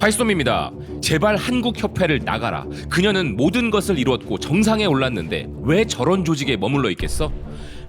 발솜입니다. 제발 한국 협회를 나가라. 그녀는 모든 것을 이루었고 정상에 올랐는데 왜 저런 조직에 머물러 있겠어?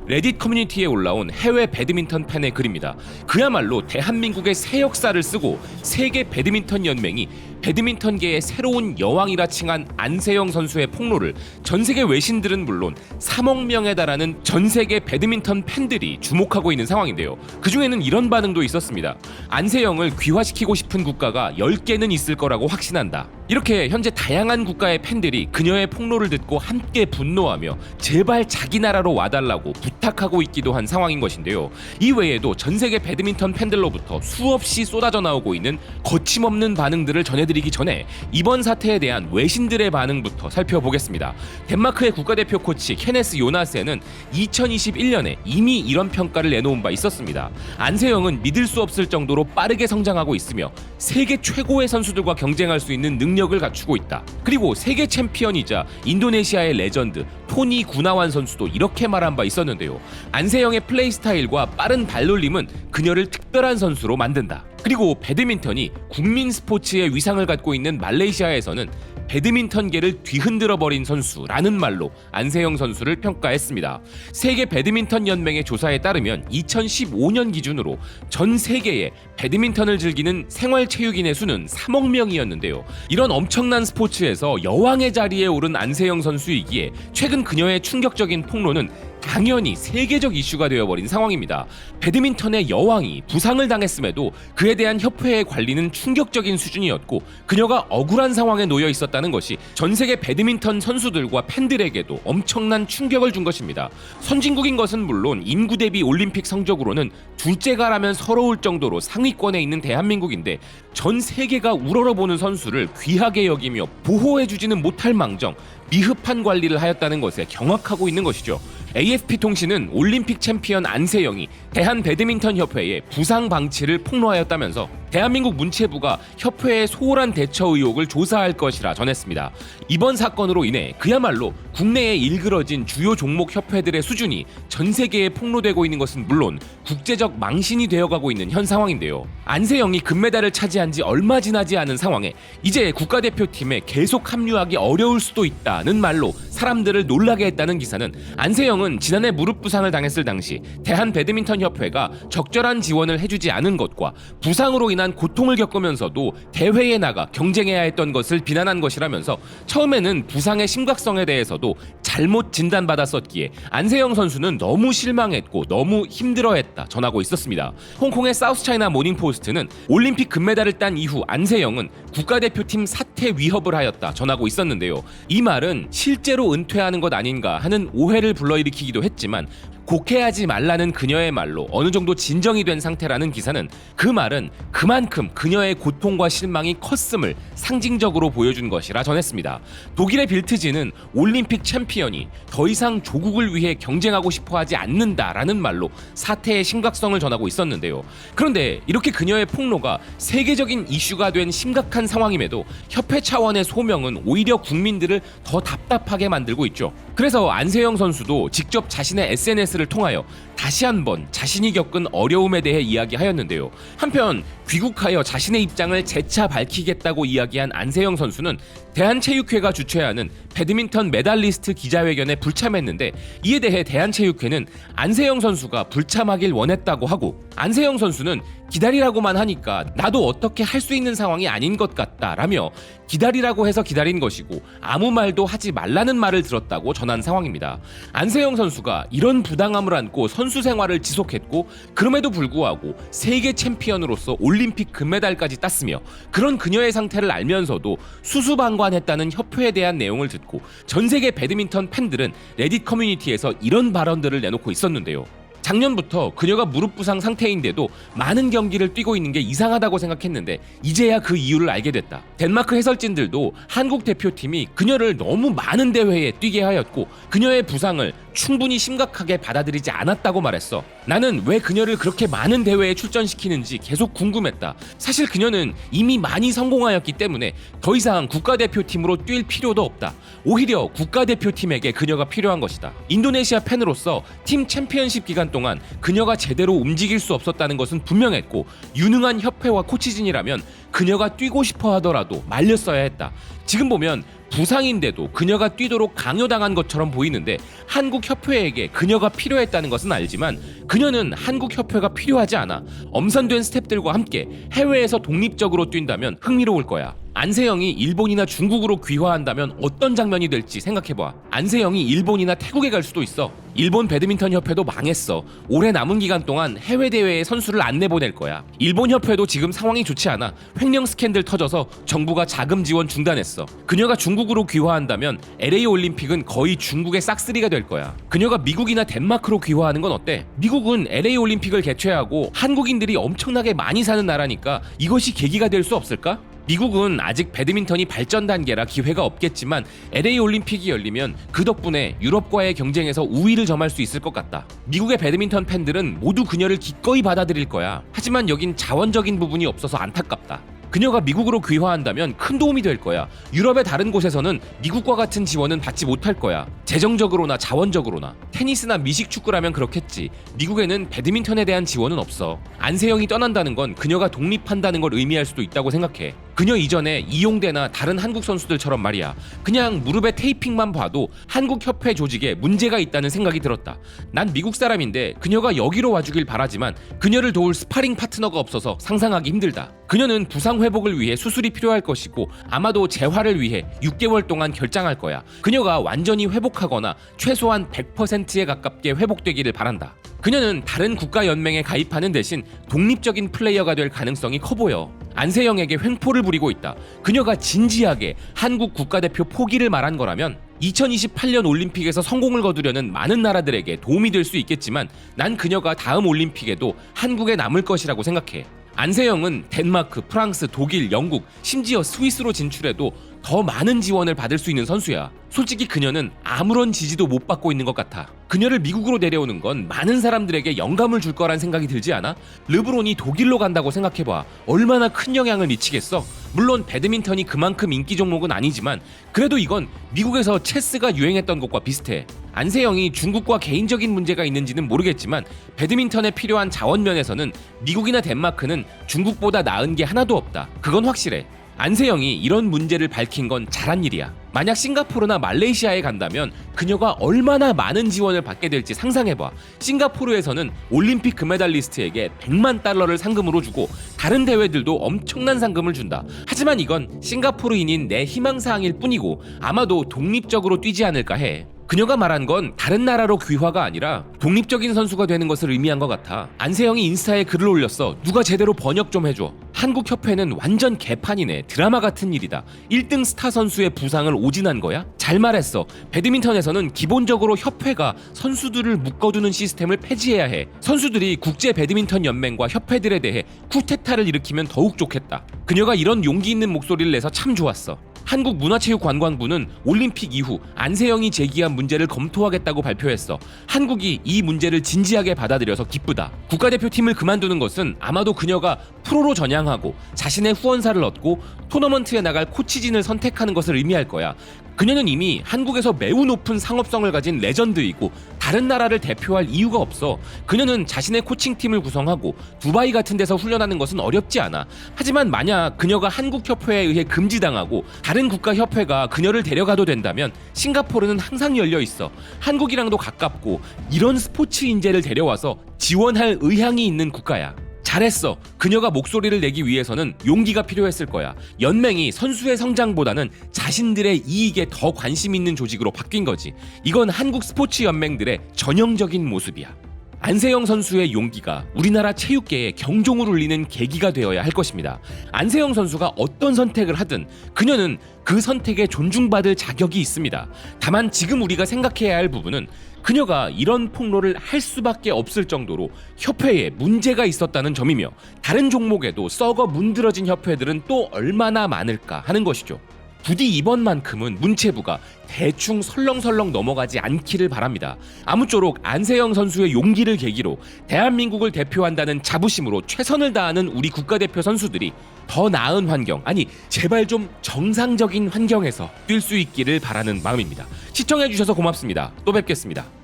레딧 커뮤니티에 올라온 해외 배드민턴 팬의 글입니다. 그야말로 대한민국의 새 역사를 쓰고 세계 배드민턴 연맹이 배드민턴계의 새로운 여왕이라 칭한 안세영 선수의 폭로를 전 세계 외신들은 물론 3억 명에 달하는 전 세계 배드민턴 팬들이 주목하고 있는 상황인데요. 그 중에는 이런 반응도 있었습니다. 안세영을 귀화시키고 싶은 국가가 10개는 있을 거라고 확신한다. 이렇게 현재 다양한 국가의 팬들이 그녀의 폭로를 듣고 함께 분노하며 제발 자기 나라로 와달라고 부탁하고 있기도 한 상황인 것인데요. 이 외에도 전 세계 배드민턴 팬들로부터 수없이 쏟아져 나오고 있는 거침없는 반응들을 전해드 리기 전에 이번 사태에 대한 외신들의 반응부터 살펴보겠습니다. 덴마크의 국가대표 코치 케네스 요나스에는 2021년에 이미 이런 평가를 내놓은 바 있었습니다. 안세영은 믿을 수 없을 정도로 빠르게 성장하고 있으며 세계 최고의 선수들과 경쟁할 수 있는 능력을 갖추고 있다. 그리고 세계 챔피언이자 인도네시아의 레전드 토니 구나완 선수도 이렇게 말한 바 있었는데요. 안세영의 플레이 스타일과 빠른 발놀림은 그녀를 특별한 선수로 만든다. 그리고 배드민턴이 국민 스포츠의 위상을 갖고 있는 말레이시아에서는 배드민턴계를 뒤흔들어 버린 선수라는 말로 안세영 선수를 평가했습니다. 세계 배드민턴 연맹의 조사에 따르면 2015년 기준으로 전 세계에 배드민턴을 즐기는 생활 체육인의 수는 3억 명이었는데요. 이런 엄청난 스포츠에서 여왕의 자리에 오른 안세영 선수이기에 최근 그녀의 충격적인 폭로는 당연히 세계적 이슈가 되어버린 상황입니다. 배드민턴의 여왕이 부상을 당했음에도 그에 대한 협회의 관리는 충격적인 수준이었고 그녀가 억울한 상황에 놓여 있었다는 것이 전 세계 배드민턴 선수들과 팬들에게도 엄청난 충격을 준 것입니다. 선진국인 것은 물론 인구 대비 올림픽 성적으로는 둘째가라면 서러울 정도로 상위권에 있는 대한민국인데 전 세계가 우러러보는 선수를 귀하게 여기며 보호해주지는 못할 망정 미흡한 관리를 하였다는 것에 경악하고 있는 것이죠. AFP 통신은 올림픽 챔피언 안세영이 대한 배드민턴 협회에 부상 방치를 폭로하였다면서 대한민국 문체부가 협회의 소홀한 대처 의혹을 조사할 것이라 전했습니다. 이번 사건으로 인해 그야말로 국내에 일그러진 주요 종목 협회들의 수준이 전 세계에 폭로되고 있는 것은 물론 국제적 망신이 되어가고 있는 현 상황인데요. 안세영이 금메달을 차지한 지 얼마 지나지 않은 상황에 이제 국가대표팀에 계속 합류하기 어려울 수도 있다는 말로 사람들을 놀라게 했다는 기사는 안세영은 지난해 무릎 부상을 당했을 당시 대한 배드민턴 협회가 적절한 지원을 해주지 않은 것과 부상으로 인한 고통을 겪으면서도 대회에 나가 경쟁해야 했던 것을 비난한 것이라면서 처음에는 부상의 심각성에 대해서도 잘못 진단받았었기에 안세영 선수는 너무 실망했고 너무 힘들어했다 전하고 있었습니다. 홍콩의 사우스차이나 모닝포스트는 올림픽 금메달을 딴 이후 안세영은 국가대표팀 사퇴 위협을 하였다 전하고 있었는데요. 이 말은 실제로 은퇴하는 것 아닌가 하는 오해를 불러일으키기도 했지만 곡해하지 말라는 그녀의 말로 어느 정도 진정이 된 상태라는 기사는 그 말은 그만큼 그녀의 고통과 실망이 컸음을 상징적으로 보여준 것이라 전했습니다. 독일의 빌트지는 올림픽 챔피언이 더 이상 조국을 위해 경쟁하고 싶어 하지 않는다라는 말로 사태의 심각성을 전하고 있었는데요. 그런데 이렇게 그녀의 폭로가 세계적인 이슈가 된 심각한 상황임에도 협회 차원의 소명은 오히려 국민들을 더 답답하게 만들고 있죠. 그래서 안세영 선수도 직접 자신의 SNS를 통하여 다시 한번 자신이 겪은 어려움에 대해 이야기하였는데요. 한편 귀국하여 자신의 입장을 재차 밝히겠다고 이야기한 안세영 선수는 대한체육회가 주최하는 배드민턴 메달리스트 기자회견에 불참했는데 이에 대해 대한체육회는 안세영 선수가 불참하길 원했다고 하고 안세영 선수는 기다리라고만 하니까 나도 어떻게 할 수 있는 상황이 아닌 것 같다라며 기다리라고 해서 기다린 것이고 아무 말도 하지 말라는 말을 들었다고 전한 상황입니다. 안세영 선수가 이런 부당함을 안고 선수 생활을 지속했고 그럼에도 불구하고 세계 챔피언으로서 올림 픽 금메달까지 땄으며 그런 그녀의 상태를 알면서도 수수방관했다는 협회에 대한 내용을 듣고 전 세계 배드민턴 팬들은 레딧 커뮤니티에서 이런 발언들을 내놓고 있었는데요. 작년부터 그녀가 무릎 부상 상태인데도 많은 경기를 뛰고 있는 게 이상하다고 생각했는데 이제야 그 이유를 알게 됐다. 덴마크 해설진들도 한국 대표팀이 그녀를 너무 많은 대회에 뛰게 하였고 그녀의 부상을 충분히 심각하게 받아들이지 않았다고 말했어. 나는 왜 그녀를 그렇게 많은 대회에 출전시키는지 계속 궁금했다. 사실 그녀는 이미 많이 성공하였기 때문에 더 이상 국가대표팀으로 뛸 필요도 없다. 오히려 국가대표팀에게 그녀가 필요한 것이다. 인도네시아 팬으로서 팀 챔피언십 기간 동안 그녀가 제대로 움직일 수 없었다는 것은 분명했고 유능한 협회와 코치진이라면 그녀가 뛰고 싶어 하더라도 말렸어야 했다. 지금 보면 부상인데도 그녀가 뛰도록 강요당한 것처럼 보이는데 한국 협회에게 그녀가 필요했다는 것은 알지만 그녀는 한국 협회가 필요하지 않아 엄선된 스탭들과 함께 해외에서 독립적으로 뛴다면 흥미로울 거야. 안세영이 일본이나 중국으로 귀화한다면 어떤 장면이 될지 생각해봐. 안세영이 일본이나 태국에 갈 수도 있어. 일본 배드민턴 협회도 망했어. 올해 남은 기간 동안 해외 대회에 선수를 안 내보낼 거야. 일본 협회도 지금 상황이 좋지 않아. 횡령 스캔들 터져서 정부가 자금 지원 중단했어. 그녀가 중국 으로 귀화한다면 LA 올림픽은 거의 중국의 싹쓸이가 될 거야. 그녀가 미국이나 덴마크로 귀화하는 건 어때? 미국은 LA 올림픽을 개최하고 한국인들이 엄청나게 많이 사는 나라니까 이것이 계기가 될 수 없을까? 미국은 아직 배드민턴이 발전 단계라 기회가 없겠지만 LA 올림픽이 열리면 그 덕분에 유럽과의 경쟁에서 우위를 점할 수 있을 것 같다. 미국의 배드민턴 팬들은 모두 그녀를 기꺼이 받아들일 거야. 하지만 여긴 자원적인 부분이 없어서 안타깝다. 그녀가 미국으로 귀화한다면 큰 도움이 될 거야. 유럽의 다른 곳에서는 미국과 같은 지원은 받지 못할 거야. 재정적으로나 자원적으로나. 테니스나 미식 축구라면 그렇겠지. 미국에는 배드민턴에 대한 지원은 없어. 안세영이 떠난다는 건 그녀가 독립한다는 걸 의미할 수도 있다고 생각해. 그녀 이전에 이용대나 다른 한국 선수들처럼 말이야. 그냥 무릎에 테이핑만 봐도 한국 협회 조직에 문제가 있다는 생각이 들었다. 난 미국 사람인데 그녀가 여기로 와주길 바라지만 그녀를 도울 스파링 파트너가 없어서 상상하기 힘들다. 그녀는 부상 회복을 위해 수술이 필요할 것이고 아마도 재활을 위해 6개월 동안 결장할 거야. 그녀가 완전히 회복하거나 최소한 100%에 가깝게 회복되기를 바란다. 그녀는 다른 국가 연맹에 가입하는 대신 독립적인 플레이어가 될 가능성이 커 보여. 안세영에게 횡포를 부리고 있다. 그녀가 진지하게 한국 국가대표 포기를 말한 거라면 2028년 올림픽에서 성공을 거두려는 많은 나라들에게 도움이 될 수 있겠지만 난 그녀가 다음 올림픽에도 한국에 남을 것이라고 생각해. 안세영은 덴마크, 프랑스, 독일, 영국, 심지어 스위스로 진출해도 더 많은 지원을 받을 수 있는 선수야. 솔직히 그녀는 아무런 지지도 못 받고 있는 것 같아. 그녀를 미국으로 데려오는 건 많은 사람들에게 영감을 줄 거란 생각이 들지 않아? 르브론이 독일로 간다고 생각해봐. 얼마나 큰 영향을 미치겠어? 물론 배드민턴이 그만큼 인기 종목은 아니지만 그래도 이건 미국에서 체스가 유행했던 것과 비슷해. 안세영이 중국과 개인적인 문제가 있는지는 모르겠지만 배드민턴에 필요한 자원 면에서는 미국이나 덴마크는 중국보다 나은 게 하나도 없다. 그건 확실해. 안세영이 이런 문제를 밝힌 건 잘한 일이야. 만약 싱가포르나 말레이시아에 간다면 그녀가 얼마나 많은 지원을 받게 될지 상상해봐. 싱가포르에서는 올림픽 금메달리스트에게 100만 달러를 상금으로 주고 다른 대회들도 엄청난 상금을 준다. 하지만 이건 싱가포르인인 내 희망사항일 뿐이고 아마도 독립적으로 뛰지 않을까 해. 그녀가 말한 건 다른 나라로 귀화가 아니라 독립적인 선수가 되는 것을 의미한 것 같아. 안세영이 인스타에 글을 올렸어. 누가 제대로 번역 좀 해줘. 한국 협회는 완전 개판이네. 드라마 같은 일이다. 1등 스타 선수의 부상을 오진한 거야? 잘 말했어. 배드민턴에서는 기본적으로 협회가 선수들을 묶어두는 시스템을 폐지해야 해. 선수들이 국제 배드민턴 연맹과 협회들에 대해 쿠데타를 일으키면 더욱 좋겠다. 그녀가 이런 용기 있는 목소리를 내서 참 좋았어. 한국문화체육관광부는 올림픽 이후 안세영이 제기한 문제를 검토하겠다고 발표했어. 한국이 이 문제를 진지하게 받아들여서 기쁘다. 국가대표팀을 그만두는 것은 아마도 그녀가 프로로 전향하고 자신의 후원사를 얻고 토너먼트에 나갈 코치진을 선택하는 것을 의미할 거야. 그녀는 이미 한국에서 매우 높은 상업성을 가진 레전드이고 다른 나라를 대표할 이유가 없어. 그녀는 자신의 코칭팀을 구성하고 두바이 같은 데서 훈련하는 것은 어렵지 않아. 하지만 만약 그녀가 한국 협회에 의해 금지당하고 다른 국가 협회가 그녀를 데려가도 된다면 싱가포르는 항상 열려 있어. 한국이랑도 가깝고 이런 스포츠 인재를 데려와서 지원할 의향이 있는 국가야. 잘했어. 그녀가 목소리를 내기 위해서는 용기가 필요했을 거야. 연맹이 선수의 성장보다는 자신들의 이익에 더 관심 있는 조직으로 바뀐 거지. 이건 한국 스포츠 연맹들의 전형적인 모습이야. 안세영 선수의 용기가 우리나라 체육계에 경종을 울리는 계기가 되어야 할 것입니다. 안세영 선수가 어떤 선택을 하든 그녀는 그 선택에 존중받을 자격이 있습니다. 다만 지금 우리가 생각해야 할 부분은 그녀가 이런 폭로를 할 수밖에 없을 정도로 협회에 문제가 있었다는 점이며 다른 종목에도 썩어 문드러진 협회들은 또 얼마나 많을까 하는 것이죠. 부디 이번만큼은 문체부가 대충 설렁설렁 넘어가지 않기를 바랍니다. 아무쪼록 안세영 선수의 용기를 계기로 대한민국을 대표한다는 자부심으로 최선을 다하는 우리 국가대표 선수들이 더 나은 환경, 아니 제발 좀 정상적인 환경에서 뛸 수 있기를 바라는 마음입니다. 시청해주셔서 고맙습니다. 또 뵙겠습니다.